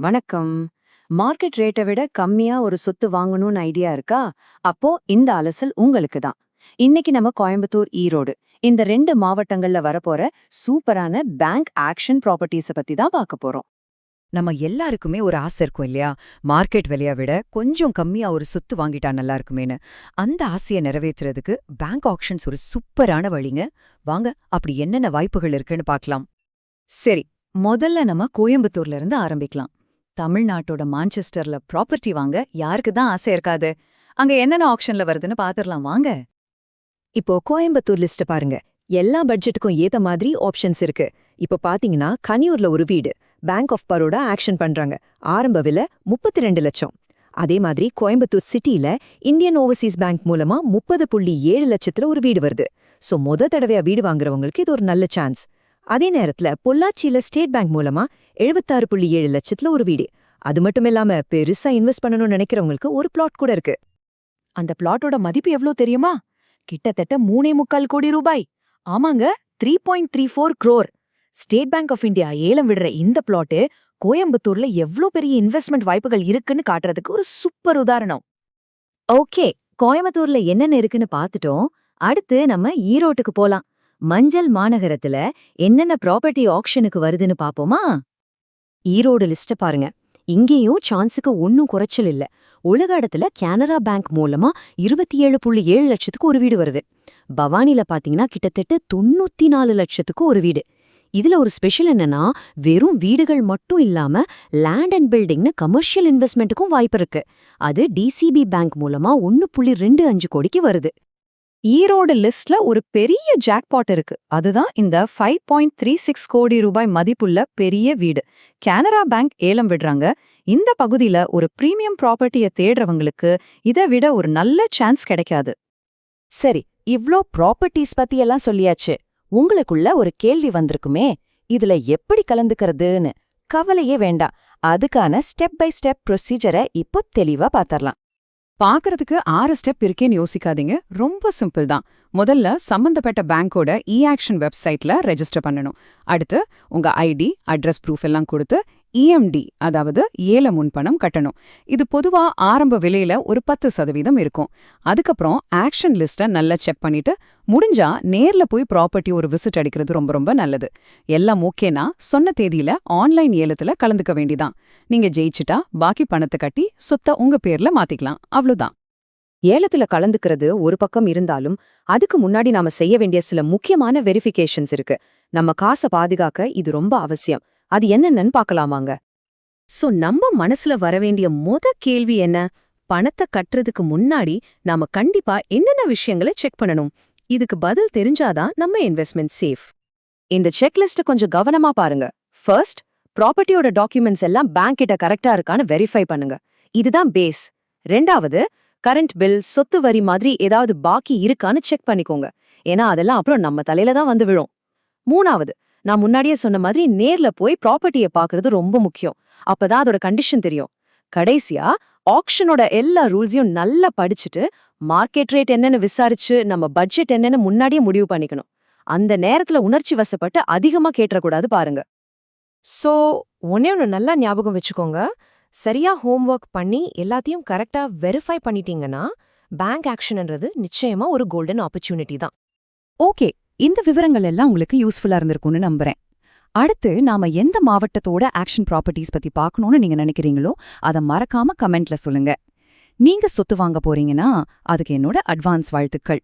வணக்கம். மார்க்கெட் ரேட்டை விட கம்மியா ஒரு சொத்து வாங்கணும்னு ஐடியா இருக்கா? அப்போ இந்த அலசல் உங்களுக்கு தான். இன்னைக்கு நம்ம கோயம்புத்தூர் ஈரோடு. இந்த ரெண்டு மாவட்டங்கள்ல வரப்போற சூப்பரான பேங்க் ஆக்ஷன் ப்ராப்பர்ட்டிஸ பத்தி தான் பார்க்க போறோம். நம்ம எல்லாருக்குமே ஒரு ஆசை இருக்கும் இல்லையா? மார்க்கெட் விலையை விட கொஞ்சம் கம்மியா ஒரு சொத்து வாங்கிட்டா நல்லா இருக்குமேனு அந்த ஆசையை நிறைவேத்துறதுக்கு பேங்க் ஆக்ஷன்ஸ் ஒரு சூப்பரான வழிங்க. வாங்க அப்படி என்னென்ன வாய்ப்புகள் இருக்குன்னு பார்க்கலாம். சரி முதல்ல நம்ம கோயம்புத்தூர்ல இருந்து ஆரம்பிக்கலாம். தமிழ்நாட்டோட மான்செஸ்டர்ல ப்ராப்பர்ட்டி வாங்க யாருக்கு தான் ஆசை இருக்காது. அங்க என்னென்ன ஆப்ஷன்ல வருதுன்னு பாத்துரலாம் வாங்க. இப்போ கோயம்புத்தூர் லிஸ்ட் பாருங்க. எல்லா பட்ஜெட்டுக்கும் ஏத்த மாதிரி ஆப்ஷன்ஸ் இருக்கு. இப்போ பாத்தீங்கன்னா கனியூர்ல ஒரு வீடு. பேங்க் ஆஃப் பரோடா ஆக்ஷன் பண்றாங்க. ஆரம்ப விலை முப்பத்தி ரெண்டு லட்சம். அதே மாதிரி கோயம்புத்தூர் சிட்டில இந்தியன் ஓவர்சீஸ் பேங்க் மூலமா முப்பது புள்ளி ஏழு லட்சத்துல ஒரு வீடு வருது. சோ முத தடவையா வீடு வாங்குறவங்களுக்கு இது ஒரு நல்ல சான்ஸ். அதே நேரத்துல பொள்ளாச்சியில ஸ்டேட் பேங்க் மூலமா எழுபத்தாறு புள்ளி ஏழு லட்சத்துல ஒரு வீடு. அது மட்டும் இல்லாம பெருசா இன்வெஸ்ட் பண்ணணும்னு நினைக்கிறவங்களுக்கு ஒரு பிளாட் கூட இருக்கு. அந்த பிளாட்டோட மதிப்பு எவ்ளோ தெரியுமா? கிட்டத்தட்ட மூணே முக்கால் கோடி ரூபாய். ஆமாங்க three point three four crore. State bank of India ஏலம் விடுற இந்த பிளாட்டு கோயம்புத்தூர்ல எவ்ளோ பெரிய இன்வெஸ்ட்மெண்ட் வாய்ப்புகள் இருக்குன்னு காட்டுறதுக்கு ஒரு சூப்பர் உதாரணம். ஓகே கோயம்புத்தூர்ல என்னென்ன இருக்குன்னு பார்த்துட்டோம். அடுத்து நம்ம ஈரோட்டுக்கு போலாம். மஞ்சள் மாநகரத்துல என்னென்ன ப்ராப்பர்ட்டி ஆக்ஷனுக்கு வருதுன்னு பாப்போமா? ஈரோடு லிஸ்ட பாருங்க. இங்கேயும் சான்ஸுக்கு ஒன்னும் குறைச்சல் இல்ல. உலகடத்துல கேனரா பேங்க் மூலமா இருபத்தி ஏழு புள்ளி ஏழு லட்சத்துக்கு ஒரு வீடு வருது. பவானில பாத்தீங்கன்னா கிட்டத்தட்ட தொண்ணூத்தி நாலு லட்சத்துக்கு ஒரு வீடு. இதுல ஒரு ஸ்பெஷல் என்னன்னா வெறும் வீடுகள் மட்டும் இல்லாம லேண்ட் அண்ட் பில்டிங்னு கமர்ஷியல் இன்வெஸ்ட்மெண்ட்டுக்கும் வாய்ப்பு இருக்கு. அது டிசிபி பேங்க் மூலமா ஒன்னு புள்ளி ரெண்டு அஞ்சு கோடிக்கு வருது. ஈரோடு லிஸ்ட்ல ஒரு பெரிய ஜாக்பாட் இருக்கு. அதுதான் இந்த ஃபைவ் பாயிண்ட் த்ரீ சிக்ஸ் கோடி ரூபாய் மதிப்புள்ள பெரிய வீடு. கனரா பேங்க் ஏலம் விடுறாங்க. இந்த பகுதியில ஒரு பிரீமியம் ப்ராப்பர்ட்டியை தேடுறவங்களுக்கு இதை விட ஒரு நல்ல சான்ஸ் கிடைக்காது. சரி இவ்ளோ ப்ராப்பர்ட்டிஸ் பத்தி எல்லாம் சொல்லியாச்சு. உங்களுக்குள்ள ஒரு கேள்வி வந்திருக்குமே. இதுல எப்படி கலந்துக்கிறதுன்னு கவலையே வேண்டாம். அதுக்கான ஸ்டெப் பை ஸ்டெப் ப்ரொசீஜரை இப்போ தெளிவா பாத்தரலாம். பார்க்கறதுக்கு ஆறு ஸ்டெப் இருக்கேன்னு யோசிக்காதீங்க. ரொம்ப சிம்பிள் தான். முதல்ல சம்பந்தப்பட்ட பேங்கோட இ ஆக்ஷன் வெப்சைட்ல ரெஜிஸ்டர் பண்ணணும். அடுத்து உங்க ஐடி அட்ரஸ் ப்ரூஃப் எல்லாம் கொடுத்து இஎம்டி அதாவது ஏல முன்பணம் கட்டணும். இது பொதுவா ஆரம்ப விலையில ஒரு பத்து சதவீதம் இருக்கும். அதுக்கப்புறம் ஆக்ஷன் லிஸ்ட்டை நல்லா செக் பண்ணிட்டு முடிஞ்சா நேர்ல போய் ப்ராப்பர்ட்டி ஒரு விசிட் அடிக்கிறது ரொம்ப ரொம்ப நல்லது. எல்லாம் ஓகேனா சொன்ன தேதியில ஆன்லைன் ஏலத்துல கலந்துக்க வேண்டிதான். நீங்க ஜெயிச்சிட்டா பாக்கி பணத்தை கட்டி சொத்த உங்க பேர்ல மாத்திக்கலாம். அவ்வளவுதான் ஏலத்துல கலந்துக்கிறது ஒரு பக்கம் இருந்தாலும் அதுக்கு முன்னாடி நாம செய்ய வேண்டிய சில முக்கியமான வெரிஃபிகேஷன்ஸ் இருக்கு. நம்ம காசை பாதுகாக்க இது ரொம்ப அவசியம். அது என்னென்னு பார்க்கலாமாங்க? சோ நம்ம மனசுல வர வேண்டிய முத கேள்வி என்ன? பணத்தை கட்டுறதுக்கு முன்னாடி நாம கண்டிப்பா என்னென்ன விஷயங்களை செக் பண்ணணும்? இதுக்கு பதில் தெரிஞ்சாதான் நம்ம இன்வெஸ்ட்மெண்ட் சேஃப் இந்த செக்லிஸ்ட கொஞ்சம் கவனமா பாருங்க. ஃபர்ஸ்ட் ப்ராப்பர்ட்டியோட டாக்குமெண்ட்ஸ் எல்லாம் பேங்க் கிட்ட கரெக்டா இருக்கான்னு வெரிஃபை பண்ணுங்க. இதுதான் பேஸ் ரெண்டாவது கரண்ட் பில் சொத்து வரி மாதிரி ஏதாவது பாக்கி இருக்கான்னு செக் பண்ணிக்கோங்க. ஏன்னா அதெல்லாம் அப்புறம் நம்ம தலையில தான் வந்து விழும். மூணாவது நான் முன்னாடியே சொன்ன மாதிரி நேர்ல போய் ப்ராப்பர்ட்டியை பார்க்கறது ரொம்ப முக்கியம். அப்பதான் அதோட கண்டிஷன் தெரியும். கடைசியா ஆக்ஷனோட எல்லா ரூல்ஸையும் நல்லா படிச்சுட்டு மார்க்கெட் ரேட் என்னன்னு விசாரிச்சு நம்ம பட்ஜெட் என்னன்னு முன்னாடியே முடிவு பண்ணிக்கணும். அந்த நேரத்துல உணர்ச்சி வசப்பட்டு அதிகமா கேட்டக்கூடாது பாருங்க. சோ ஒன்னே ஒன்று நல்லா ஞாபகம் வச்சுக்கோங்க. சரியா ஹோம்ஒர்க் பண்ணி எல்லாத்தையும் கரெக்டா வெரிஃபை பண்ணிட்டீங்கன்னா பேங்க் ஆக்ஷன்ன்றது நிச்சயமா ஒரு கோல்டன் ஆப்பர்ச்சுனிட்டி தான். ஓகே இந்த விவரங்கள் எல்லாம் உங்களுக்கு யூஸ்ஃபுல்லா இருந்திருக்கும்னு நம்புறேன். அடுத்து நாம எந்த மாவட்டத்தோட ஆக்ஷன் ப்ராப்பர்ட்டிஸ் பத்தி பார்க்கணும்னு நீங்க நினைக்கிறீங்களோ அதை மறக்காம கமெண்ட்ல சொல்லுங்க. நீங்க சொத்து வாங்க போறீங்கன்னா அதுக்கு என்னோட அட்வான்ஸ் வாழ்த்துக்கள்.